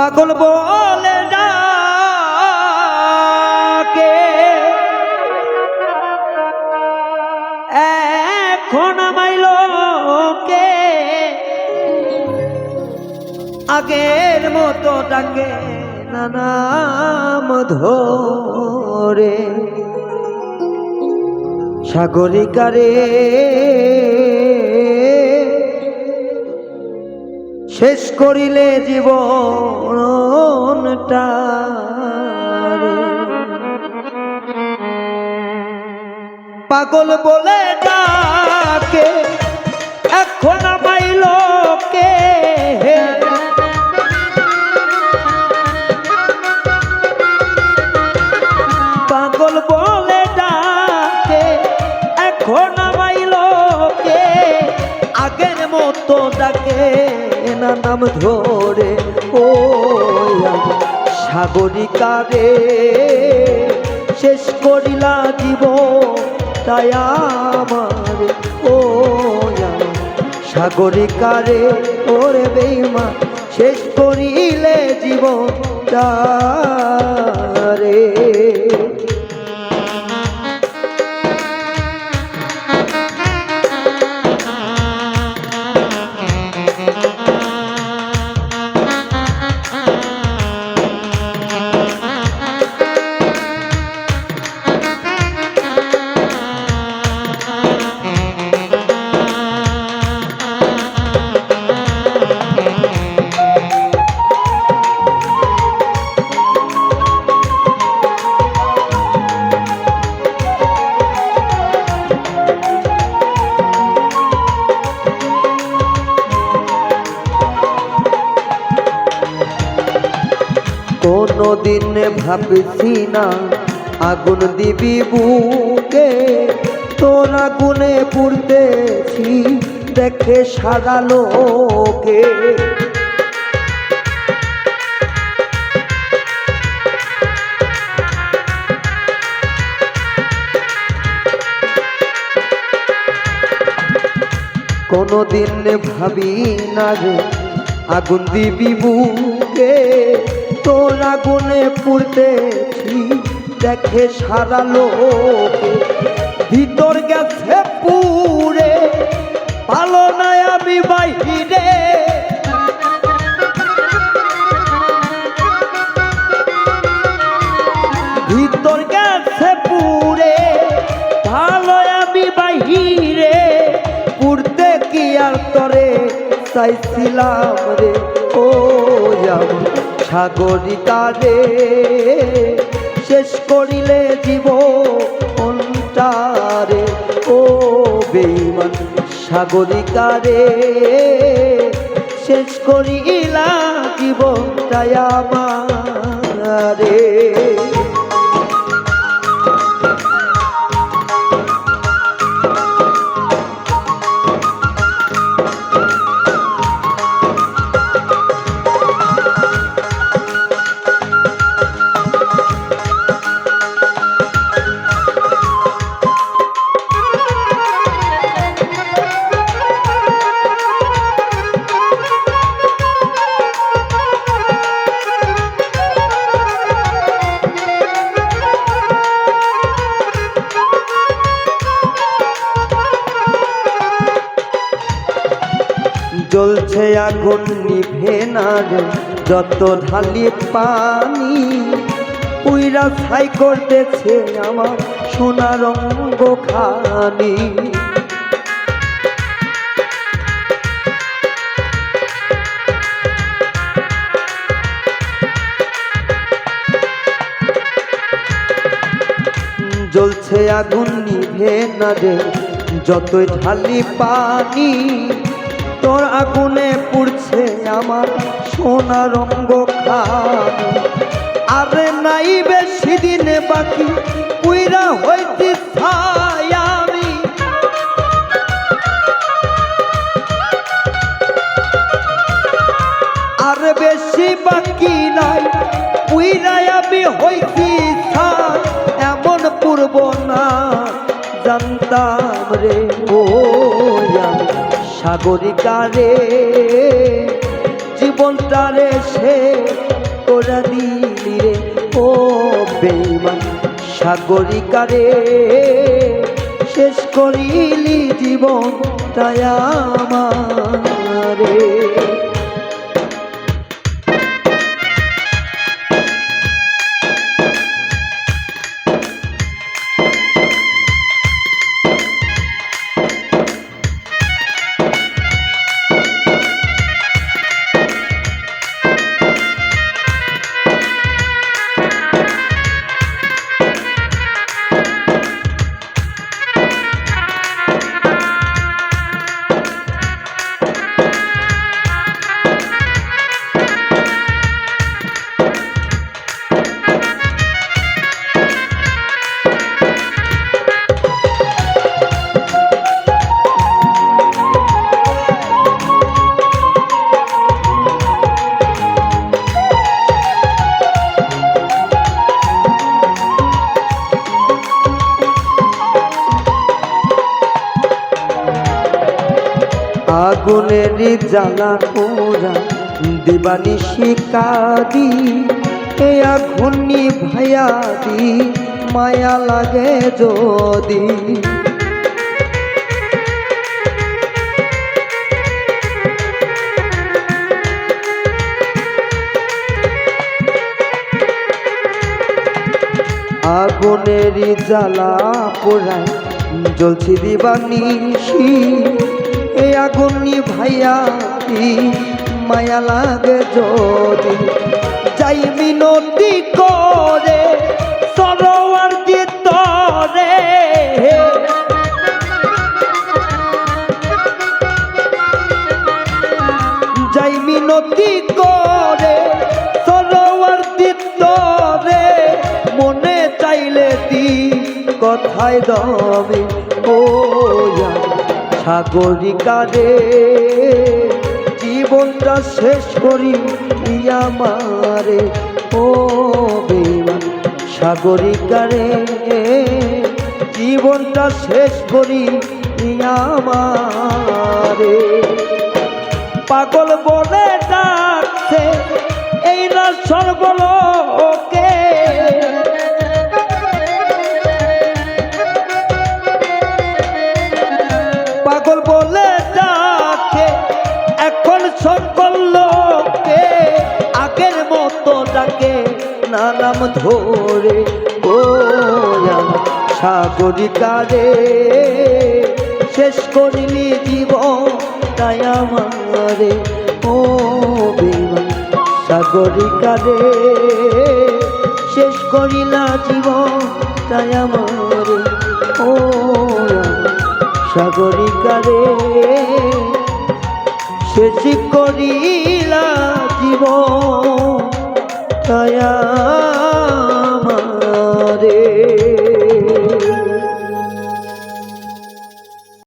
পাগল বলে ডাকে। এখন আমাইল কে আগের মতো ডাকে নানাম ধরে। সাগরিকারে শেষ করিলে জীবনটা পাগল বলে ডাকে, এখন পাইল কে পাগল বলে ডাকে, এখন পাইল কে আগের মতো ডাকে। নাম ধরে, ও সাগরিকারে শেষ করিলা জীব তাই আমার, ও সাগরিকারে ওরে বেইমা শেষ করিলে জীব রে কোনো দিন ভাবছি না, আগুন দিবি বুকে। তোর আগুনে পুড়তেছি, দেখে সারা লোকে। কোনো দিন ভাবি না রে, আগুন দিবি বুকে। তোর আগুনে পুড়তেছি, দেখে সারা লোকে ভিতর গেছে পুরে ভালো নাই আমি বাহিরে। ভিতর গেছে পুরে ভালো আমি বাহিরে। পুরতে কি আর তরে চাইছিলাম রে, ও আমার সাগরিকারে শেষ করিলে জীব অন্তারে। ও বেইমান সাগরিকারে শেষ করিলা জীবনটাই আমারে। জ্বলছে আগুন, নিভে না রে। যত ঢালি পানি পুইরা ছাই করতেছে আমার সোনা রঙ্গ খানি জ্বলছে আগুন, নিভে না রে। যতই ঢালি পানি তোর আগুনে পুড়ছে আমার সোনা রঙ্গ আরে নাই বেশি দিনে বাকি কুইরা হইতে ছাই আর বেশি বাকি নাই পুইরাই আমি হইছি ছাই। এমন পূর্ব না, জানতাম রে ও আমি সাগরিকারে জীবনটারে সে তোরা দিলি রে। ও বেমান সাগরিকারে শেষ করিলি জীবন তাই আমারে আগুনের জ্বালা পোড়া দিবানি শিকারি এ আগুন ভাইয়া দি, মায়া লাগে যদি। আগুনের জ্বালা পোড়ায় জ্বলছি দিবানিশি এ আগুন ভাইয়া কি মায়া লাগে যদি। যাই মিনতি করে, সরোয়ার দিতরে যাই মিনতি করে, সরোয়ার দিতরে মনে চাইলে দি, কথায় দমে। ও সাগরিকারে জীবনটা শেষ করি আমারে ও বেমান সাগরিকারে জীবনটা শেষ করি আমারে পাগল বলে ডাকছে, এই না সর্বলোকে নাম ধরে আমার সাগরিকারে। শেষ করিলি জীবন তাই আমারে ও বিমান সাগরিকারে শেষ করিলা জীবন তাই আমারে ও সাগরিকারে শেষ করিলা জীবন দয়া